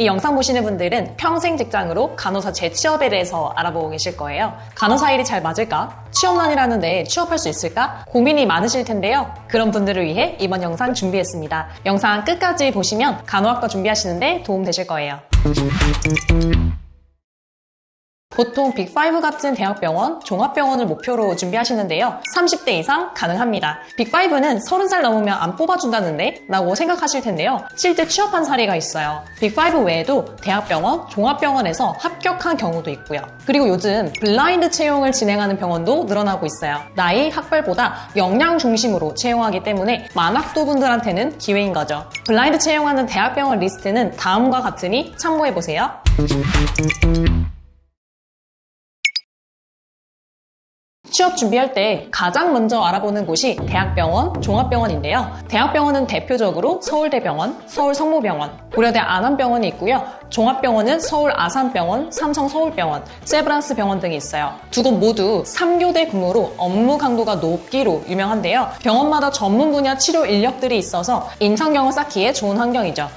이 영상 보시는 분들은 평생 직장으로 간호사 재취업에 대해서 알아보고 계실 거예요. 간호사 일이 잘 맞을까? 취업난이라는데 취업할 수 있을까? 고민이 많으실 텐데요. 그런 분들을 위해 이번 영상 준비했습니다. 영상 끝까지 보시면 간호학과 준비하시는데 도움 되실 거예요. 보통 빅5 같은 대학병원, 종합병원을 목표로 준비하시는데요. 30대 이상 가능합니다. 빅5는 30살 넘으면 안 뽑아준다는데? 라고 생각하실 텐데요. 실제 취업한 사례가 있어요. 빅5 외에도 대학병원, 종합병원에서 합격한 경우도 있고요. 그리고 요즘 블라인드 채용을 진행하는 병원도 늘어나고 있어요. 나이, 학벌보다 역량 중심으로 채용하기 때문에 만학도 분들한테는 기회인 거죠. 블라인드 채용하는 대학병원 리스트는 다음과 같으니 참고해보세요. 취업 준비할 때 가장 먼저 알아보는 곳이 대학병원, 종합병원인데요. 대학병원은 대표적으로 서울대병원, 서울성모병원, 고려대 안암병원이 있고요. 종합병원은 서울 아산병원, 삼성 서울병원, 세브란스 병원 등이 있어요. 두 곳 모두 3교대 근무로 업무 강도가 높기로 유명한데요. 병원마다 전문 분야 치료 인력들이 있어서 경험 쌓기에 좋은 환경이죠.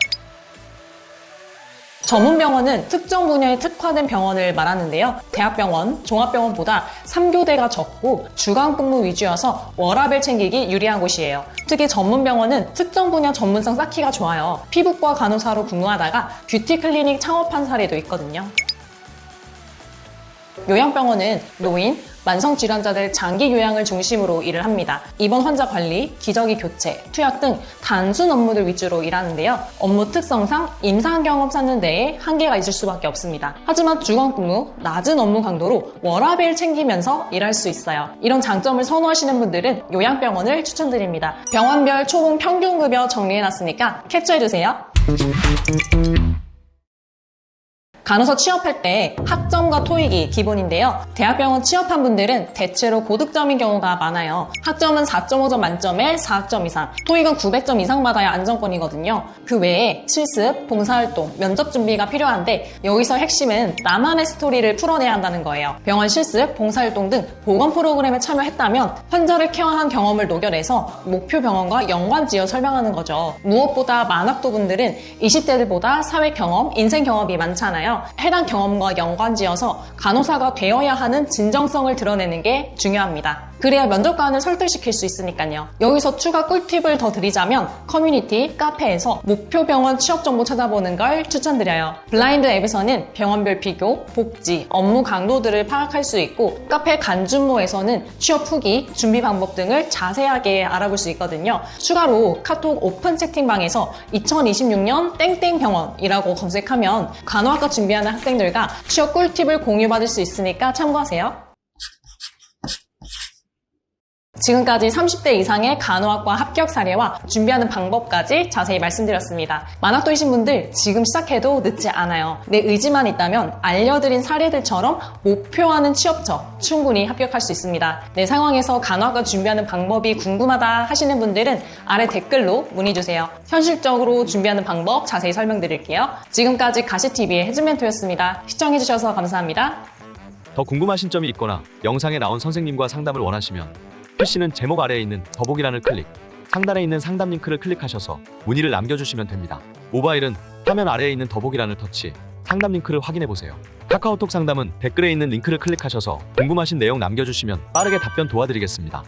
전문 병원은 특정 분야에 특화된 병원을 말하는데요. 대학병원, 종합병원보다 3교대가 적고 주간 근무 위주여서 워라벨 챙기기 유리한 곳이에요. 특히 전문 병원은 특정 분야 전문성 쌓기가 좋아요. 피부과 간호사로 근무하다가 뷰티 클리닉 창업한 사례도 있거든요. 요양병원은 노인, 만성질환자들 장기 요양을 중심으로 일을 합니다. 입원 환자 관리, 기저귀 교체, 투약 등 단순 업무들 위주로 일하는데요. 업무 특성상 임상 경험 쌓는 데에 한계가 있을 수밖에 없습니다. 하지만 주간 근무, 낮은 업무 강도로 워라벨 챙기면서 일할 수 있어요. 이런 장점을 선호하시는 분들은 요양병원을 추천드립니다. 병원별 초봉 평균 급여 정리해놨으니까 캡처해주세요. 간호사 취업할 때 학점과 토익이 기본인데요. 대학병원 취업한 분들은 대체로 고득점인 경우가 많아요. 학점은 4.5점 만점에 4점 이상, 토익은 900점 이상 받아야 안정권이거든요. 그 외에 실습, 봉사활동, 면접 준비가 필요한데 여기서 핵심은 나만의 스토리를 풀어내야 한다는 거예요. 병원 실습, 봉사활동 등 보건 프로그램에 참여했다면 환자를 케어한 경험을 녹여내서 목표 병원과 연관지어 설명하는 거죠. 무엇보다 만학도 분들은 20대들보다 사회 경험, 인생 경험이 많잖아요. 해당 경험과 연관지어서 간호사가 되어야 하는 진정성을 드러내는 게 중요합니다. 그래야 면접관을 설득시킬 수 있으니까요. 여기서 추가 꿀팁을 더 드리자면 커뮤니티, 카페에서 목표 병원 취업 정보 찾아보는 걸 추천드려요. 블라인드 앱에서는 병원별 비교, 복지, 업무 강도들을 파악할 수 있고 카페 간준모에서는 취업 후기, 준비 방법 등을 자세하게 알아볼 수 있거든요. 추가로 카톡 오픈 채팅방에서 2026년 땡땡 병원이라고 검색하면 간호학과 준비하는 학생들과 취업 꿀팁을 공유받을 수 있으니까 참고하세요. 지금까지 30대 이상의 간호학과 합격 사례와 준비하는 방법까지 자세히 말씀드렸습니다. 만학도이신 분들 지금 시작해도 늦지 않아요. 내 의지만 있다면 알려드린 사례들처럼 목표하는 취업처 충분히 합격할 수 있습니다. 내 상황에서 간호학과 준비하는 방법이 궁금하다 하시는 분들은 아래 댓글로 문의주세요. 현실적으로 준비하는 방법 자세히 설명드릴게요. 지금까지 가시TV의 해즈멘토였습니다. 시청해주셔서 감사합니다. 더 궁금하신 점이 있거나 영상에 나온 선생님과 상담을 원하시면 PC는 제목 아래에 있는 더보기란을 클릭, 상단에 있는 상담 링크를 클릭하셔서 문의를 남겨주시면 됩니다. 모바일은 화면 아래에 있는 더보기란을 터치, 상담 링크를 확인해 보세요. 카카오톡 상담은 댓글에 있는 링크를 클릭하셔서 궁금하신 내용 남겨주시면 빠르게 답변 도와드리겠습니다.